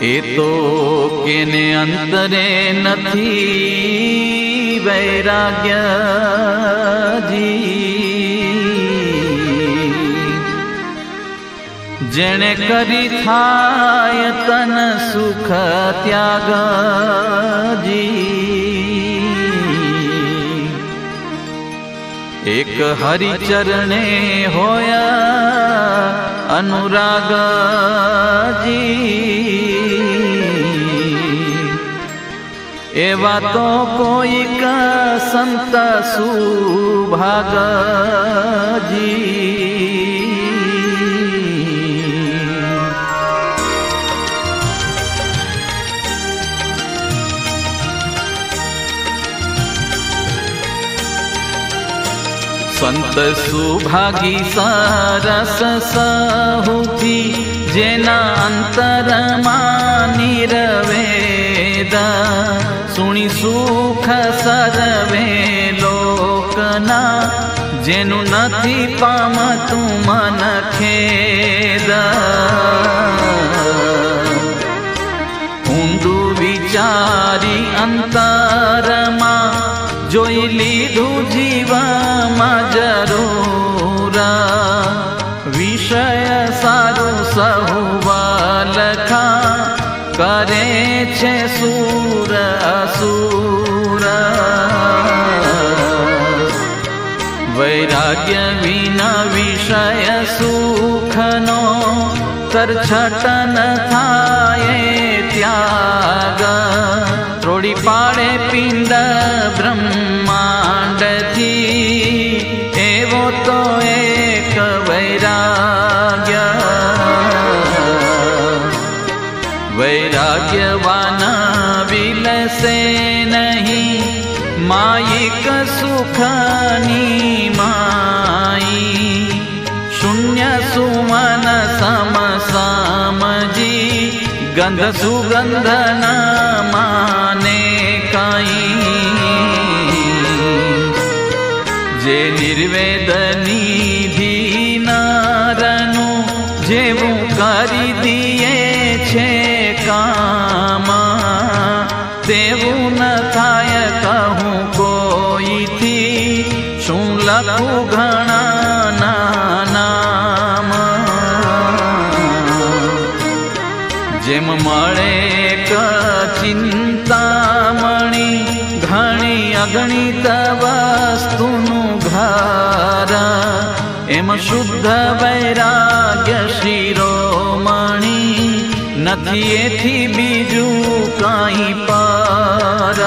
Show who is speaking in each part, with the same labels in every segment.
Speaker 1: એ તો કેને અંતરે નથી વૈરાગ્યજી જેણે કરી થાય તન સુખ ત્યાગજી એક હરિચરણે હોયા અનુરાગજી એવા તો કોઈક સંત સુભાગજી. સંત સુભાગી સરસ સહુથી, જેના અંતરમાં નિરવેદ સુણી સુખ સરવે લોકના, જેનું નથી પામતું મન ખેદ. તરછટન થાય ગંધ સુગંધ ન માને કઈ. જે નિર્વેદ નિધિ નારનું જેવું કરી દીએ છે કામ. તેવું ન થાય કહું કોઈથી. શું લખું ઘણા એમ શુદ્ધ વૈરાગ્ય શિરોમણી નથી એથી બીજું કાંઈ પાર.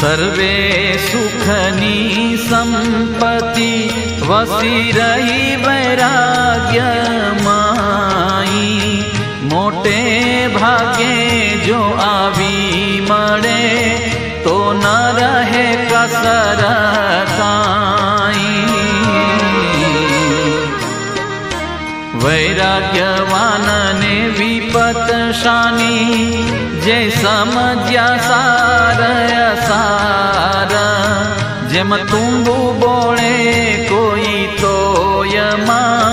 Speaker 1: સર્વે સુખની સંપત્તિ વસી રહી વૈરાગ્ય માઈ. મોટે ભાગે જો આવી મળે તો ન રહે કસર વૈરાગ્યવાનને વિપત શાની જે સમજ્યા સાર સાર. જેમ તુંબુ બોળે કોઈ તોયમાં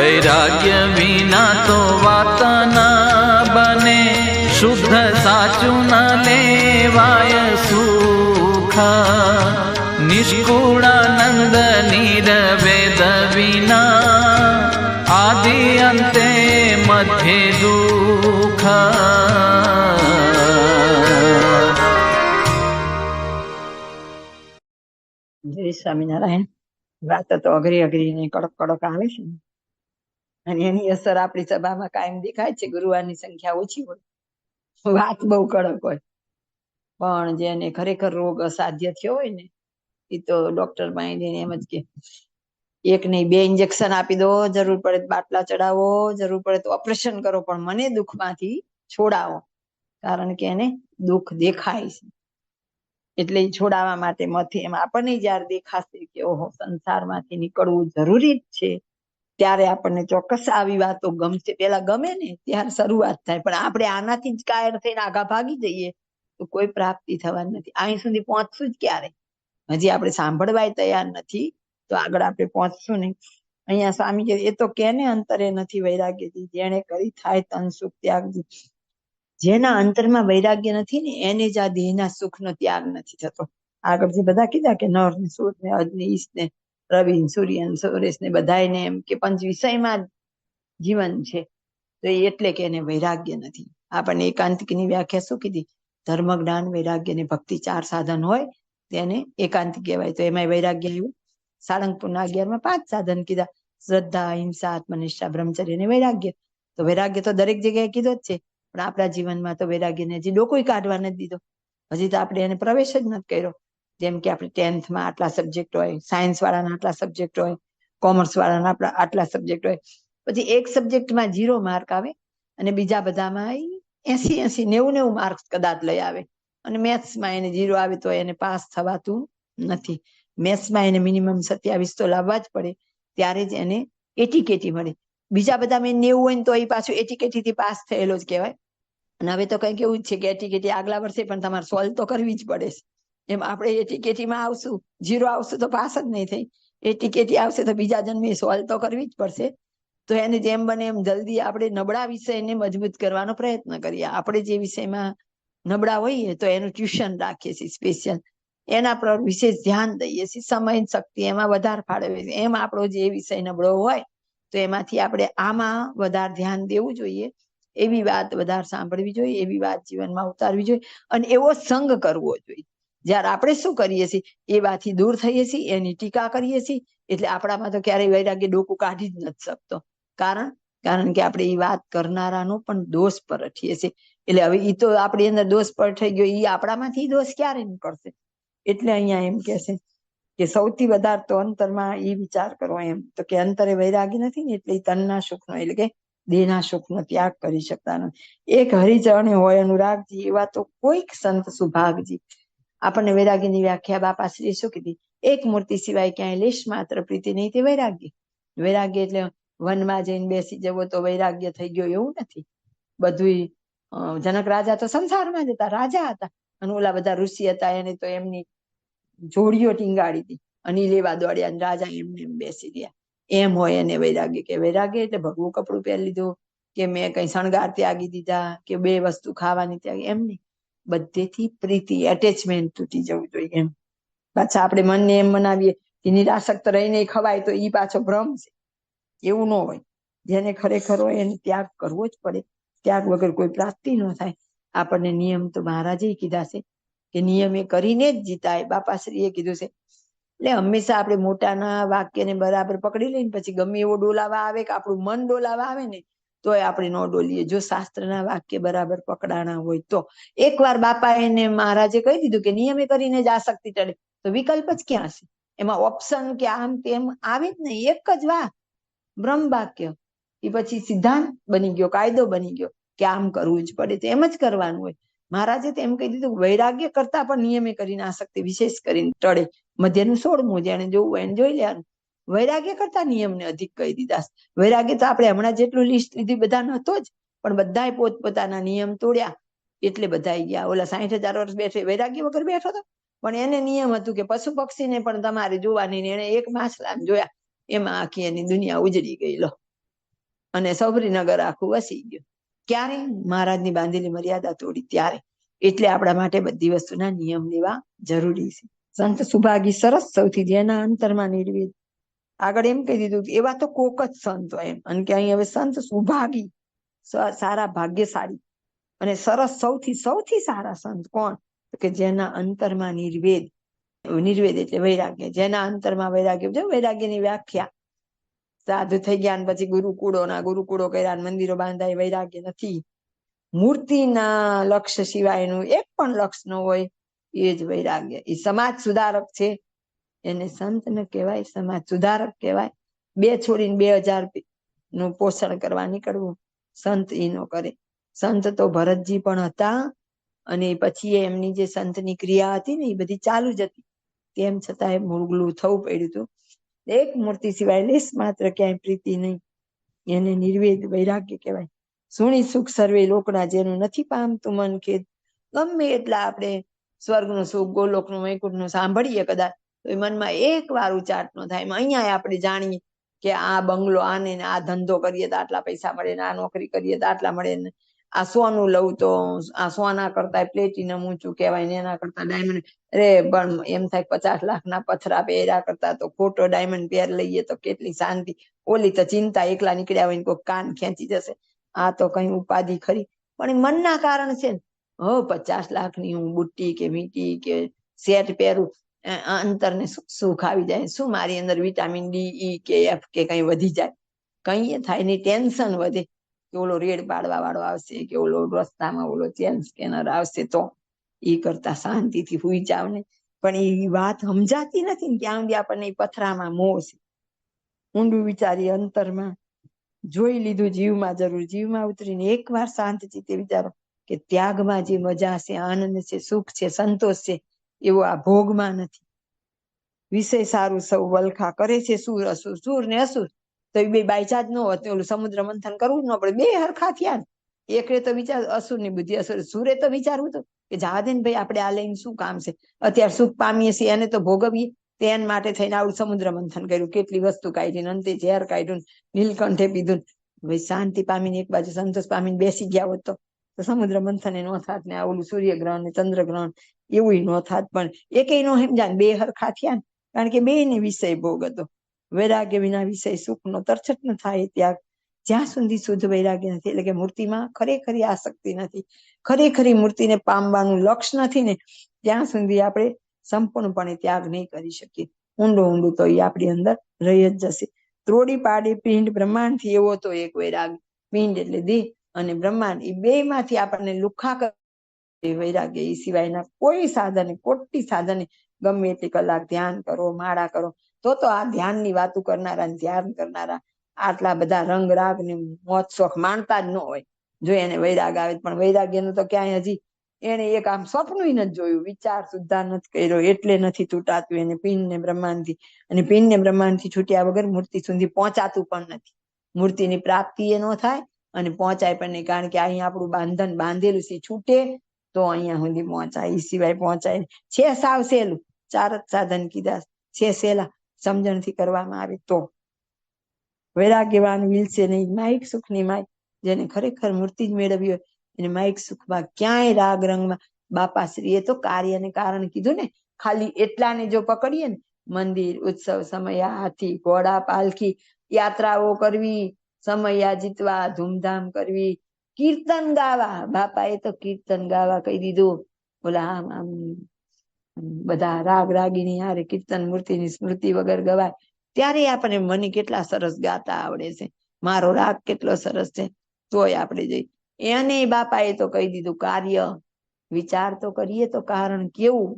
Speaker 1: વૈરાગ્ય વિના તો વાત ના બને. શુદ્ધ સાચું ના લેવાય સુખ. નિષ્કુળાનંદ નિરવેદ વિના આદિ અંતે મધ્ય દુઃખ.
Speaker 2: જય સ્વામિનારાયણ. વાત તો અઘરી અઘરી ને કડક કડક આવે છે. અને એની અસર આપણી સભામાં કાયમ દેખાય છે. ગુરુવારની સંખ્યા ઓછી હોય. વાત બહુ કડક હોય. પણ જેને ખરેખર રોગ અસાધ્ય થયો હોય ને એ તો ડોક્ટર એમ જ કે, એક નહીં, બે ઇન્જેક્શન આપી દો. જરૂર પડે બાટલા ચડાવો. જરૂર પડે તો ઓપરેશન કરો. પણ મને દુઃખમાંથી છોડાવો. કારણ કે એને દુઃખ દેખાય છે. એટલે છોડાવવા માટે મથે એમ આપણને જયારે દેખાશે કે, ઓહો, સંસારમાંથી નીકળવું જરૂરી જ છે. ત્યારે આપણને ચોક્કસ આવી વાતો ગમશે. પેલા ગમે ને, ત્યારે શરૂઆત થાય. પણ આપણે આનાથી જ કાયર થઈને આગા ભાગી જઈએ, તો કોઈ પ્રાપ્તિ થવાની નથી. અહીં સુધી પહોંચશું જ ક્યારે? હજી આપણે સાંભળવાય તૈયાર નથી, તો આગળ આપણે પહોંચશું નહીં. અહીંયા સ્વામી કે એ તો કેને અંતરે નથી વૈરાગ્યથી? જેને કરી થાય તન સુખ ત્યાગજી જેના અંતરમાં વૈરાગ્ય નથી ને, એને જ આ દેહના સુખનો ત્યાગ નથી થતો. આગળ જે બધા કીધા કે નર ને સુર ને અજ ને ઈશ ને રવિ સૂર્યન, સુરેશ ને ને બધાયને એમ કે પંચ વિષયમાં જીવન છે. તો એટલે કે એને વૈરાગ્ય નથી. આપણને એકાંતિકની વ્યાખ્યા શું કીધી? ધર્મ, જ્ઞાન, વૈરાગ્ય ને ભક્તિ ચાર સાધન હોય તેને એકાંતિક કહેવાય. તો એમાં વૈરાગ્ય આવ્યું. સાળંગપુરના અગિયારમાં પાંચ સાધન કીધા. શ્રદ્ધા અહિંસા આત્મનિષ્ઠા, બ્રહ્મચર્ય અને વૈરાગ્ય. તો વૈરાગ્ય તો દરેક જગ્યાએ કીધો જ છે. પણ આપણા જીવનમાં તો વૈરાગ્યને હજી ડોકોય કાઢવા નથી દીધો. હજી તો આપણે એને પ્રવેશ જ નથી કર્યો. જેમ કે આપણે ટેન્થમાં આટલા સબ્જેક્ટ હોય સાયન્સ વાળાના આટલા સબ્જેક્ટ હોય કોમર્સ વાળાના આપણા આટલા સબ્જેક્ટ હોય, પછી એક સબ્જેક્ટમાં ઝીરો માર્ક આવે અને બીજા બધામાં એસી એસી, નેવું નેવું માર્ક્સ કદાચ લઈ આવે. અને મેથ્સમાં એને ઝીરો આવે તો એને પાસ થવાતું નથી. મેથ્સમાં એને મિનિમમ સત્યાવીસ તો લાવવા જ પડે, ત્યારે જ એને એટીકેટી મળે. બીજા બધામાં નેવું હોય ને તો એ પાછું એટીકેટી થી પાસ થયેલો જ કહેવાય. અને હવે તો કંઈક એવું જ છે કે એટીકેટી આગલા વર્ષે પણ તમારે સોલ્વ તો કરવી જ પડે. છે એમ આપણે એટીકેટીમાં આવશું. જીરો આવશું તો પાસ જ નહીં થઈ. એટીકેટી આવશે તો બીજા જન્મે સોલ્વ તો કરવી જ પડશે. તો એને જેમ બને એમ જલ્દી આપણે નબળા વિષયને મજબૂત કરવાનો પ્રયત્ન કરીએ. આપણે જે વિષયમાં નબળા હોઈએ તો એનું ટ્યુશન રાખીએ છીએ સ્પેશિયલ. એના પર વિશેષ ધ્યાન દઈએ છીએ. સમય શક્તિ એમાં વધારે ફાળવે છે. એમ આપણો જે વિષય નબળો હોય તો એમાંથી આપણે આમાં વધારે ધ્યાન દેવું જોઈએ. એવી વાત વધારે સાંભળવી જોઈએ. એવી વાત જીવનમાં ઉતારવી જોઈએ. અને એવો સંગ કરવો જોઈએ. જ્યારે આપણે શું કરીએ છીએ? એ વાતથી દૂર થઈએ છીએ, એની ટીકા કરીએ છીએ. એટલે આપણામાં તો ક્યારેય વૈરાગ્ય ડોકું કાઢી જ નથી શકતો. કારણ? કારણ કે આપણે એ વાત કરનારાનો પણ દોષ પરઠીએ છીએ. એટલે હવે એ તો આપણી અંદર દોષ પર થઈ ગયો એ આપણામાંથી દોષ ક્યારે નીકળશે? એટલે અહીંયા એમ કે છે કે સૌથી વધારે તો અંતરમાં એ વિચાર કરો એમ. તો કે અંતરે વૈરાગી નથી ને એટલે તનના સુખનો, એટલે કે દેહના સુખનો ત્યાગ કરી શકતા નથી. એક હરિચરણે હોય અનુરાગજી, એવા તો કોઈક સંત સુભાગજી. આપણને વૈરાગીની વ્યાખ્યા બાપા શ્રી શું કીધી? એક મૂર્તિ સિવાય ક્યાંય લેશ માત્ર પ્રીતિ નહીં, તે વૈરાગ્ય. વૈરાગ્ય એટલે વનમાં જઈને બેસી જવો તો વૈરાગ્ય થઈ ગયો એવું નથી. બધું જનક રાજા તો સંસારમાં જ હતા, રાજા હતા. અને ઓલા બધા ઋષિ હતા, એને તો એમની જોડીઓ ટીંગાડી હતી અને લેવા દોડ્યા અને રાજા એમને એમ બેસી ગયા. એમ હોય એને વૈરાગ્ય કે વૈરાગ્ય એટલે ભગવું કપડું પહેરી લીધું, કે મેં કઈ શણગાર ત્યાગી દીધા, કે બે વસ્તુ ખાવાની ત્યાગી, એમ નહીં. બધેથી પ્રીતિ એટેચમેન્ટ તૂટી જવું જોઈએ એમ. પાછા આપણે મનને એમ મનાવીએ કે નિરાસક્ત રહીને ખવાય તો એ પાછો ભ્રમ છે. એવું ન હોય. જેને ખરેખર હોય એને ત્યાગ કરવો જ પડે. ત્યાગ વગર કોઈ પ્રાપ્તિ ન થાય. આપણને નિયમ તો મહારાજે કીધા છે કે નિયમ એ કરીને જ જીતાય. બાપાશ્રીએ કીધું છે. એટલે હંમેશા આપણે મોટાના વાક્યને બરાબર પકડી લઈને પછી ગમે એવો ડોલાવા આવે કે આપણું મન ડોલાવા આવે ને તોય આપણે ન ડોલીએ. જો શાસ્ત્રના વાક્ય બરાબર પકડાણા હોય તો. એકવાર બાપા એને મહારાજે કહી દીધું કે નિયમે કરીને જ આસક્તિ ટળે. તો વિકલ્પ જ ક્યાં છે? એમાં ઓપ્શન કે આમ તેમ આવે જ નહીં. એક જ વાત બ્રહ્મ વાક્ય. એ પછી સિદ્ધાંત બની ગયો, કાયદો બની ગયો કે આમ કરવું જ પડે તો એમ જ કરવાનું હોય. મહારાજે તો એમ કહી દીધું, વૈરાગ્ય કરતા પણ નિયમે કરીને આસક્તિ વિશેષ કરીને ટળે. મધ્યનું સોળમું જેને જોવું એને જોઈ લેવાનું. વૈરાગ્ય કરતા નિયમને અધિક કહી દીધા વૈરાગ્ય તો આપણે હમણાં જેટલું લિસ્ટ લીધી બધા નહોતો જ, પણ બધાએ પોતપોતાના નિયમ તોડ્યા. એટલે બધા ગયા. ઓલા સાહીઠ હજાર વર્ષ બેઠે વૈરાગ્ય વગર બેઠો હતો પણ એને નિયમ હતું કે પશુ પક્ષીને પણ તમારે જોવાની એને એક માછલા જોયા. એમાં આખી એની દુનિયા ઉજળી ગઈ. લો. અને સૌરીનગર આખું વસી ગયું. ક્યારે? મહારાજની બાંધેલી મર્યાદા તોડી ત્યારે. એટલે આપણા માટે બધી વસ્તુના નિયમ લેવા જરૂરી છે. સંત સુભાગી સરસ સૌથી જેના અંતરમાં નિર્વેદ આગળ એમ કહી દીધું એવા તો કોક જ સંત એમ. અને કે અહીં હવે સંત સુભાગી સારા ભાગ્યશાળી અને સરસ સૌથી સૌથી સારા સંત કોણ? કે જેના અંતરમાં નિર્વેદ નિર્વેદ એટલે વૈરાગ્ય. જેના અંતરમાં વૈરાગ્ય છે વૈરાગ્યની વ્યાખ્યા સાધુ થઈ ગયા પછી ગુરુકુળો ના ગુરુકુળો કર્યા મંદિરો બાંધાય, વૈરાગ્ય નથી. મૂર્તિના લક્ષ્ય સિવાયનું એક પણ લક્ષ્ય ન હોય, એ જ વૈરાગ્ય. એ સમાજ સુધારક છે. એને સંત ને કહેવાય, સમાજ સુધારક કહેવાય. બે છોડીને બે હજારનું પોષણ કરવા નીકળવું, સંત એનો કરે. સંત તો ભરતજી પણ હતા અને પછી એમની જે સંતની ક્રિયા હતી ને, એ બધી ચાલુ જ હતી. તેમ છતાં એ મુરગલું થવું પડ્યું હતું. એક મૂર્તિ સિવાય લેસ માત્ર ક્યાંય પ્રીતિ નહીં. એને નિર્વેદ વૈરાગ્ય કહેવાય. સુણી સુખ સર્વે લોકના જેનું નથી પામતું મન ખેદ. ગમે એટલા આપણે સ્વર્ગનું સુખ, ગોલોકનું, વૈકુંઠનું સાંભળીએ કદાચ. મનમાં એક વાર ઉચાટ નો થાય. અહીંયા આપણે જાણીએ કે આ બંગલો આને આ ધંધો કરીએ તો આટલા પૈસા મળે ને આ નોકરી કરીએ તો આટલા મળે ને આ સોનું લઉં તો આ સોના કરતા પ્લેટિનમ ઊંચું કહેવાય ને એના કરતા ડાયમંડ રે પણ એમ થાય પચાસ લાખના પથરા પહેર્યા કરતા તો ખોટો ડાયમંડ પેર લઈએ તો કેટલી શાંતિ. ઓલી તો ચિંતા એકલા નીકળ્યા હોય ને કોઈ કાન ખેંચી જશે. આ તો કઈ ઉપાધિ ખરી. પણ મનના કારણ છે ને, હો, પચાસ લાખની હું બુટ્ટી કે મીટી કે સેટ પહેરું અંતરને સુખ આવી જાય. શું મારી અંદર વિટામિન ડી ઈ કે એફ કે કઈ વધી જાય? કઈ થાય નહીં. ટેન્શન વધે. કે ઓલો રેડ પાડવા વાળો આવશે, કે ઓલો રસ્તામાં ઓલો ચેન સ્કેનર આવશે, તો એ કરતા શાંતિથી હુઈ જાવ ને. પણ એ વાત સમજાતી નથી ને ત્યાં સુધી આપણને પથરામાં મોહ છે. ઊંડું વિચારી અંતરમાં જોઈ લીધું જીવમાં જરૂર. જીવમાં ઉતરીને એકવાર શાંત ચિત્તે વિચારો કે ત્યાગમાં જે મજા છે, આનંદ છે, સુખ છે, સંતોષ છે એવો આ ભોગમાં નથી. વિષય સારું સૌ વલખા કરે છે, સુર અસુર, સુર ને અસુર. તો એ બે બાયચા જ ન હોત ઓલું સમુદ્ર મંથન કરવું ન પડે. બે હરખા થયા ને. એકરે તો વિચાર, અસુરની બુદ્ધિ અસુર. સુરે તો વિચારવું તો કે જવા દે ને ભાઈ આપણે આ લઈને શું કામ છે? અત્યારે સુખ પામીએ છીએ, એને તો ભોગવીએ. તેન માટે થઈને આવું સમુદ્ર મંથન કર્યું. કેટલી વસ્તુ કાઢી અંતે ઝેર કાઢ્યું નીલકંઠે પીધું ભાઈ શાંતિ પામીને એક બાજુ, સંતોષ પામીને બેસી ગયા હોત તો. સમુદ્ર મંથન એ નો થાત ને આવું સૂર્યગ્રહણ ને ચંદ્રગ્રહણ એવું ન થાત. પણ એકેય નો સમજાય. બે હરખા થયા ને, કારણ કે બે ને વિષય ભોગ હતો. વૈરાગ્ય વિના વિષય સુખ નો તરછટ ન થાય ત્યાગ જ્યાં સુધી શુદ્ધ વૈરાગ્ય નથી, એટલે કે મૂર્તિમાં ખરેખરી આસક્તિ નથી. ખરેખરી મૂર્તિને પામવાનું લક્ષ્ય નથી ને, ત્યાં સુધી આપણે સંપૂર્ણપણે ત્યાગ નહીં કરી શકીએ. ઊંડું ઊંડું તો એ આપણી અંદર રહી જ જશે. ત્રોડી પાડી પિંડ બ્રહ્માંડથી એવો તો એક વૈરાગ. પિંડ એટલે દેહ અને બ્રહ્માંડ. એ બે માંથી આપણને લુખા વૈરાગ્ય, એ સિવાયના કોઈ સાધને, કોટી સાધને ગમે એટલી કલાક ધ્યાન કરો, માળા કરો, તો તો આ ધ્યાનની વાતો કરનારા, ધ્યાન કરનારા, આટલા બધા રંગ રાગ ને મોત શોખ માણતા જ ન હોય. જો એને વૈરાગ આવે પણ વૈરાગ્યનું તો ક્યાંય હજી એને એક આમ સ્વપ્ન નથી જોયું, વિચાર સુદ્ધા નથી કર્યો, એટલે નથી તૂટાતું એને પિન ને બ્રહ્માંડથી અને પિન ને બ્રહ્માંડથી છૂટ્યા વગર મૂર્તિ સુધી પહોંચાતું પણ નથી. મૂર્તિની પ્રાપ્તિ એ ન થાય અને પહોંચાય પણ નહીં, કારણ કે અહીંયા આપણું બાંધન બાંધેલું છે છૂટે તો અહીંયા સુધી પહોંચાય એ સિવાય પહોંચાય. છે સાવ સહેલું. ચાર જ સાધન કીધા છે સહેલા સમજણથી કરવામાં આવે તો. વૈરાગ્યવાન વિલસે નહીં માઇક સુખની માઇક જેને ખરેખર મૂર્તિ જ મેળવી હોય, એને માઇક સુખમાં ક્યાંય રાગ રંગમાં બાપાશ્રીએ તો કાર્યને કારણ કીધું ને, ખાલી એટલાને જો પકડીએ ને, મંદિર, ઉત્સવ, સમયા, હાથી, ઘોડા, પાલખી, યાત્રાઓ કરવી, સમયા જીતવા, ધૂમધામ કરવી કીર્તન ગાવા બાપાએ તો કીર્તન ગાવા કહી દીધું બોલા આમ આમ બધા રાગ રાગીની હારે કીર્તન મૂર્તિની સ્મૃતિ વગર ગવાય ત્યારે આપણે મને કેટલા સરસ ગાતા આવડે છે મારો રાગ કેટલો સરસ છે તોય આપણે જઈ એને બાપાએ તો કહી દીધું કાર્ય વિચાર તો કરીએ તો કારણ કેવું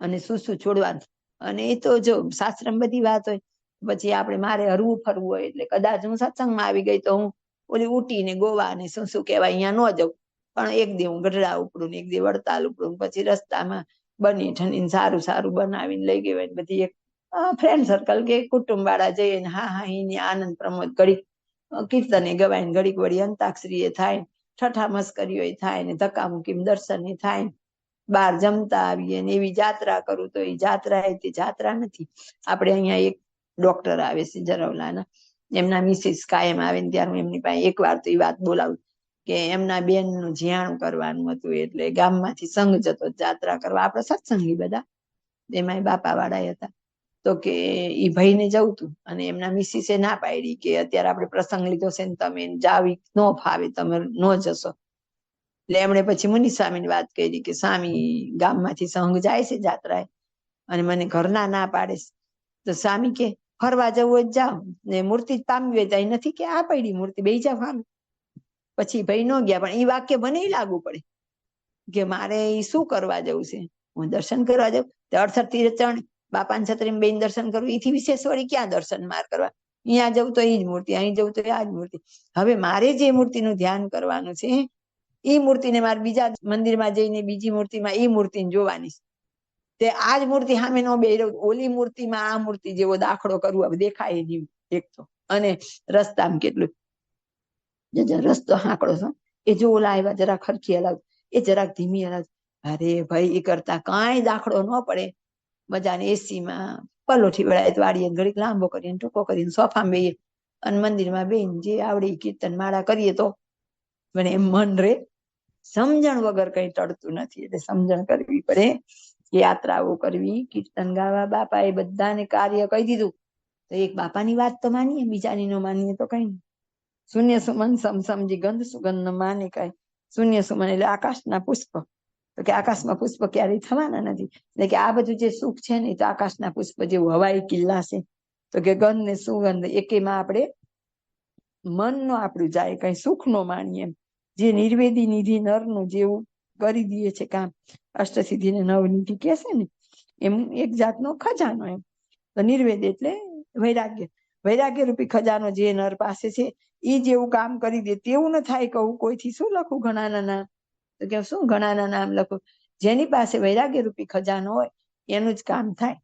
Speaker 2: અને શું શું છોડવાનું અને એ તો જો શાસ્ત્રમાં બધી વાત હોય પછી આપણે મારે હરવું ફરવું હોય એટલે કદાચ હું સત્સંગમાં આવી ગઈ તો હું ઓલી ઉટી ને ગોવા ને શું શું કહેવાય, અહીંયા ન જઉં પણ એક દી હું ગઢડા ઉપડું એક દી વડતાલ ઉપડું પછી રસ્તામાં બની ઠનીને સારું સારું બનાવીને લઈ ગઈ બધી એક ફ્રેન્ડ સર્કલ કે કુટુંબ વાળા જઈએ હા હા એની આનંદ પ્રમોદ ઘડીક કીર્તને ગવાય ઘડીક વળી અંતાક્ષરી થાય ઠઠા મસ્કરીઓ થાય ને, ધક્કા મૂકીને દર્શન થાય ને, બહાર જમતા આવીએ ને એવી જાત્રા કરું તો એ જાત્રા એ તે જાત્રા નથી. આપણે અહીંયા એક ડોક્ટર આવે છે જરવલાના. એમના મિસિસ કાયમ આવે ત્યારે એમની પાસે એક વાર તો એ વાત બોલાવું કે એમના બેનનું જ્યાણું કરવાનું હતું એટલે ગામમાંથી સંઘ જતો જાત્રા કરવા. આપણે સત્સંગી બધા. એમાં બાપા વાળા હતા. તો કે ઈ ભાઈને જવું તું. અને એમના મિસિસે ના પાડી કે અત્યારે આપણે પ્રસંગ લીધો છે ને તમે જાવી ન ફાવે, તમે ન જશો. એટલે એમણે પછી મુનિ સ્વામીની વાત કરી કે સ્વામી ગામમાંથી સંઘ જાય છે જાત્રાએ. અને મને ઘરના ના પાડે તો સ્વામી કે ફરવા જવું હોય જાઓ. ને મૂર્તિ પામવી હોય તો અહીં નથી કે આ પડી મૂર્તિ બે જાવ હાલ પછી ભાઈ ન ગયા, પણ એ વાક્ય મને લાગુ પડે કે મારે એ શું કરવા જવું છે? હું દર્શન કરવા જાઉં? તો અડસઠ તીરચણ બાપા છત્રી બેન દર્શન કરવું એથી વિશેષ વળી ક્યાં દર્શન માર કરવા? અહીંયા જવું તો એ જ મૂર્તિ, અહીં જવું તો આ જ મૂર્તિ. હવે મારે જે મૂર્તિનું ધ્યાન કરવાનું છે એ મૂર્તિને મારે બીજા મંદિરમાં જઈને બીજી મૂર્તિમાં એ મૂર્તિને જોવાની છે. તે આ જ મૂર્તિ સામે નો બે ઓલી મૂર્તિમાં આ મૂર્તિ જેવો દાખલો કરવો દેખાય નહીં એક તો. અને રસ્તામાં કેટલું રસ્તો હાંકડો છો. એ જો ઓલા આવ્યા, જરાક ખરખી અલગ એ જરાક ધીમી અલગ અરે ભાઈ, એ કરતા કાંઈ દાખલો ન પડે. મજાને એસીમાં પલોઠી વળાય તો વાળીએ, ઘડીક લાંબો કરીને ટૂંકો કરીને સોફામાં બેહીએ. અને મંદિરમાં બેન જે આવડે કીર્તન માળા કરીએ તો મને એમ મન રે. સમજણ વગર કઈ ટળતું નથી. એટલે સમજણ કરવી પડે. યાત્રાઓ કરવી, કીર્તન ગાવા બાપા એ બધાને કાર્ય કહી દીધું. તો એક બાપાની વાત તો માનીએ, બીજાની ન માનીએ તો કઈ શૂન્ય સુમન સમ સમજી ગંધ, સુગંધ ન માને કઈ. શૂન્ય સુમન એટલે આકાશના પુષ્પ. તો કે આકાશમાં પુષ્પ ક્યારેય થવાના નથી. એટલે કે આ બધું જે સુખ છે ને તો આકાશના પુષ્પ જેવું, હવાઈ કિલ્લા છે. તો કે ગંધ ને સુગંધ એકેમાં આપણે મન નો આપણું જાય, કઈ સુખ નો માણીએ જે નિર્વેદી નિધિ નરનું જેવું કરી દઈએ છે કામ. અષ્ટસિદ્ધિ ને નવનિધિ કે છે ને, એમ એક જાતનો ખજાનો એમ. તો નિર્વેદ એટલે વૈરાગ્ય. વૈરાગ્ય રૂપી ખજાનો જે નર પાસે છે એ જેવું કામ કરી દે. તેવું ન થાય કહું કોઈથી શું લખું ઘણાના નામ. તો કે શું ઘણાના નામ લખું? જેની પાસે વૈરાગ્ય રૂપી ખજાનો હોય, એનું જ કામ થાય.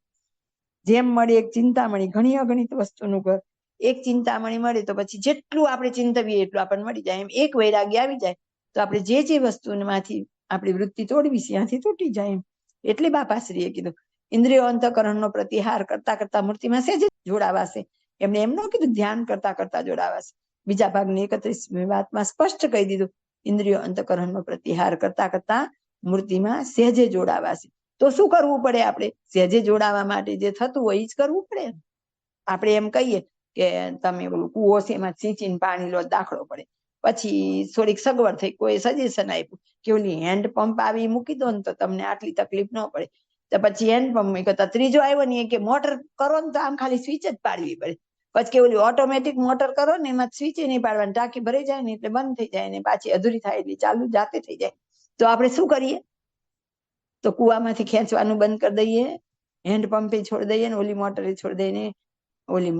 Speaker 2: જેમ મળે એક ચિંતામણી, ઘણી અગણિત વસ્તુનું ઘર. એક ચિંતામણી મળે તો પછી જેટલું આપણે ચિંતવીએ એટલું આપણને મળી જાય. એમ એક વૈરાગ્ય આવી જાય. તો આપણે જે જે વસ્તુમાંથી આપણી વૃત્તિ તોડવી છે ત્યાંથી તૂટી જાય એટલે બાપાશ્રીએ કીધું, ઇન્દ્રિયો અંતકરણનો પ્રતિહાર કરતા કરતા મૂર્તિમાં સેજ જોડાવાશે. એમને એમ કીધું, ધ્યાન કરતા કરતા જોડાવાશે. બીજા ભાગની એકત્રીસમી વાતમાં સ્પષ્ટ કહી દીધું, ઇન્દ્રિયો અંતકરણનો પ્રતિહાર કરતા કરતા મૂર્તિમાં સહેજે જોડાવાશે. તો શું કરવું પડે આપણે? સહેજે જોડાવા માટે જે થતું હોય એ જ કરવું પડે. આપણે એમ કહીએ કે તમે ઓલું કુઓ છે, એમાં સિંચીને પાણી લો, દાખલો પડે. પછી થોડીક સગવડ થઈ, કોઈ સજેશન આપ્યું કે ઓલી હેન્ડ પંપ આવી મૂકી દો ને તો તમને આટલી તકલીફ ન પડે. તો પછી હેન્ડ પંપ ત્રીજો આવ્યો ને કે મોટર કરો ને તો આમ ખાલી સ્વિચ જ પાડવી પડે. પછી કે ઓલી ઓટોમેટિક મોટર કરો ને એમાં સ્વિચ નહીં પાડવાની, ટાંકી ભરાઈ જાય ને એટલે બંધ થઈ જાય ને પાછી અધૂરી થાય એટલે ચાલુ જાતે થઈ જાય. તો આપણે શું કરીએ? તો કુવામાંથી ખેંચવાનું બંધ કરી દઈએ હેન્ડ પંપે છોડી દઈએ ને ઓલી મોટરે છોડી દઈને ઓલી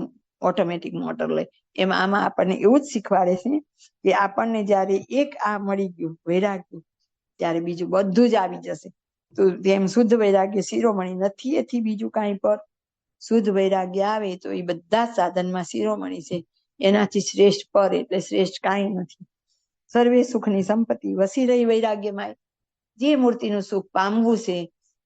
Speaker 2: ઓટોમેટિક મોટર લઈ એમાં આમાં આપણને એવું જ શીખવાડે છે કે આપણને જ્યારે એક આ મળી ગયું, વૈરાગ્ય, ત્યારે બીજું બધું જ આવી જશે. તો જેમ શુદ્ધ વૈરાગ્ય શિરોમણી નથી, એથી બીજું કાંઈ પર શુદ્ધ વૈરાગ્ય આવે તો એ બધા સાધનમાં શિરોમણી છે. એનાથી શ્રેષ્ઠ પર એટલે શ્રેષ્ઠ કાંઈ નથી. સર્વે સુખની સંપત્તિ વસી રહી વૈરાગ્યમાં જે મૂર્તિનું સુખ પામવું છે,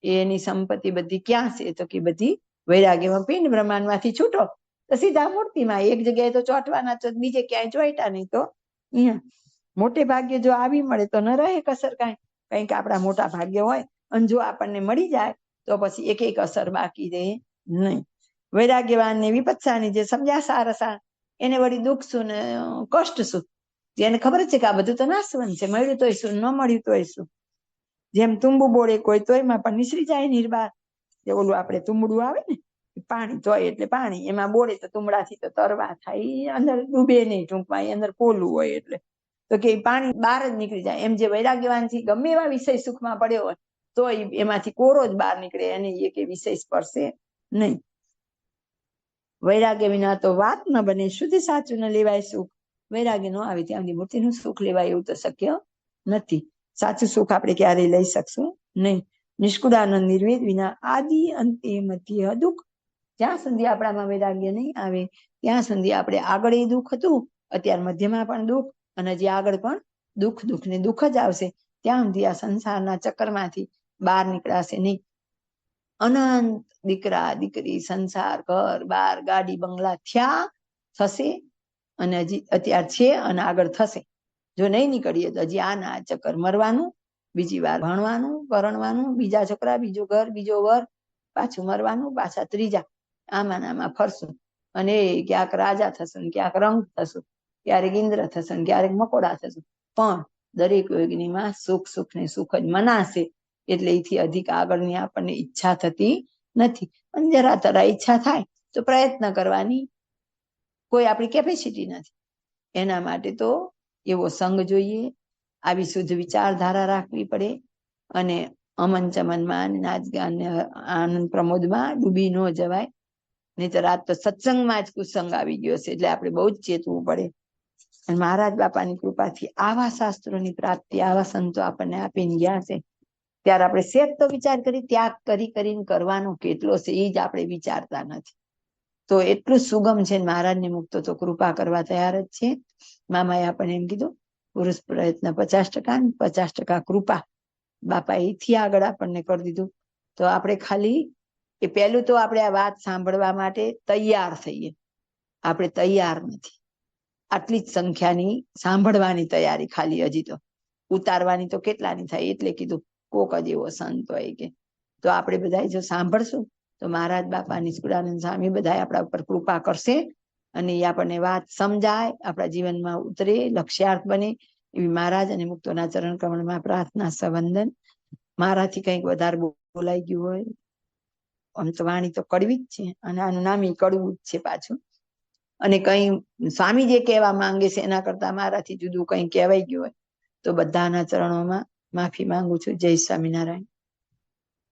Speaker 2: એની સંપત્તિ બધી ક્યાં છે? તો કે બધી વૈરાગ્યમાં પિંડ બ્રહ્માંડમાંથી છૂટો. તો સીધા મૂર્તિમાં એક જગ્યાએ તો ચોંટવાના તો બીજે ક્યાંય ચોંટ્યા નહીં તો. અહીંયા મોટે ભાગ્ય જો આવી મળે તો ન રહે કસર કાંઈ. કંઈક આપણા મોટા ભાગ્ય હોય અને જો આપણને મળી જાય તો પછી એક એક અસર બાકી રહે નહીં. વૈરાગ્યવાન ને વિપત્સાની જે સમજ્યા સારસા એને વળી દુઃખ શું ને કષ્ટ શું? જેને ખબર છે કે આ બધું તો નાશવન છે. મળ્યું તોય શું, ન મળ્યું તોય શું? જેમ તુંબુ બોળે કોઈ તોયમાં પણ નિસરી જાય નિર્બાર જે ઓલું આપણે તુંબડું આવે ને પાણી ધોય એટલે પાણી, એમાં બોળે તો તુમડાથી તો તરવા થાય અંદર ડૂબે નહીં ટૂંકમાં એ અંદર પોલું હોય એટલે. તો કે પાણી બહાર જ નીકળી જાય, એમ જે વૈરાગ્યવાનથી ગમે એવા વિષય સુખમાં પડ્યો હોય, તો એમાંથી કોરો જ બહાર નીકળે અને એ કે વિષય સ્પર્શે નહીં. વૈરાગ્ય વિના તો વાત ન બને, શુદ્ધ સાચું ન લેવાય સુખ. વૈરાગ્ય ન આવે ત્યાંની મૂર્તિનું સુખ લેવાય એવું તો શક્ય નથી. સાચું સુખ આપણે ક્યારેય લઈ શકશું નહીં. નિષ્કુળાનંદ નિર્વેદ વિના આદિ અંતે મધ્ય દુઃખ જ્યાં સુધી આપણામાં વૈરાગ્ય નહીં આવે, ત્યાં સુધી આપણે આગળ એ દુઃખ હતું, અત્યારે મધ્યમાં પણ દુઃખ અને જે આગળ પણ દુઃખ દુઃખ ને દુઃખ જ આવશે. ત્યાં સુધી આ સંસારના ચક્કરમાંથી બહાર નીકળાશે નહીં. અનંત દીકરા, દીકરી, સંસાર, ઘર, બાર, ગાડી, બંગલા થયા થશે અને હજી અત્યાર છે અને આગળ થશે. જો નહીં નીકળીએ તો હજી આના ચક્કર મરવાનું, બીજી વાર ભણવાનું, પરણવાનું, બીજા છોકરા, બીજો ઘર, બીજો વર, પાછું મરવાનું, પાછા ત્રીજા. આમાં આમાં ફરશું. અને ક્યાંક રાજા થશું ક્યાંક રંગ થશું, ક્યારેક ઇન્દ્ર થશું ક્યારેક મકોડા થશું. પણ દરેક યોગીનીમાં સુખ સુખ ને સુખ જ મનાશે. એટલે એથી અધિક આગળની આપણને ઈચ્છા થતી નથી. અને જરા તરા ઈચ્છા થાય તો પ્રયત્ન કરવાની કોઈ આપણી કેપેસિટી નથી. એના માટે તો એવો સંગ જોઈએ, આવી શુદ્ધ વિચારધારા રાખવી પડે અને અમન ચમનમાં નાચગાન નાચ ગાન આનંદ પ્રમોદમાં ડૂબી ન જવાય. નહીતર આજ તો સત્સંગમાં જ કુસંગ આવી ગયો છે, એટલે આપણે બહુ જ ચેતવું પડે. અને મહારાજ બાપાની કૃપાથી આવા શાસ્ત્રોની પ્રાપ્તિ, આવા સંતો આપણને આપીને ગયા છે. ત્યારે આપણે સેજ તો વિચાર કરી, ત્યાગ કરી કરીને કરવાનો કેટલો છે, એ જ આપણે વિચારતા નથી. તો એટલું સુગમ છે મહારાજને મુક્તો તો કૃપા કરવા તૈયાર જ છે. મામાએ આપણને એમ કીધું, પુરુષ પ્રયત્ન પચાસ ટકા પચાસ ટકા કૃપા. બાપા એથી આગળ આપણને કરી દીધું. તો આપણે ખાલી એ પહેલું તો આપણે આ વાત સાંભળવા માટે તૈયાર થઈએ. આપણે તૈયાર નથી. આટલી જ સંખ્યાની સાંભળવાની તૈયારી ખાલી હજી તો. ઉતારવાની તો કેટલાની થાય? એટલે કીધું, કોક જ એવો સંત હોય કે. તો આપણે બધા જો સાંભળશું, તો મહારાજ બાપા નિષ્કુળાનંદ સ્વામી બધા આપણા ઉપર કૃપા કરશે અને એ આપણને વાત સમજાય, આપણા જીવનમાં ઉતરે, લક્ષ્યાર્થ બને એવી મહારાજ અને મુક્તોના ચરણ કમળમાં પ્રાર્થના, સંવંદન. મારાથી કંઈક વધારે બોલાઈ ગયું હોય આમ તો વાણી તો કડવી જ છે અને આનું નામ એ કડવું જ છે પાછું. અને કઈ સ્વામી જે કહેવા માંગે છે એના કરતા મારાથી જુદું કઈ કહેવાય ગયું હોય તો બધાના ચરણોમાં માફી માંગુ છું. જય સ્વામિનારાયણ.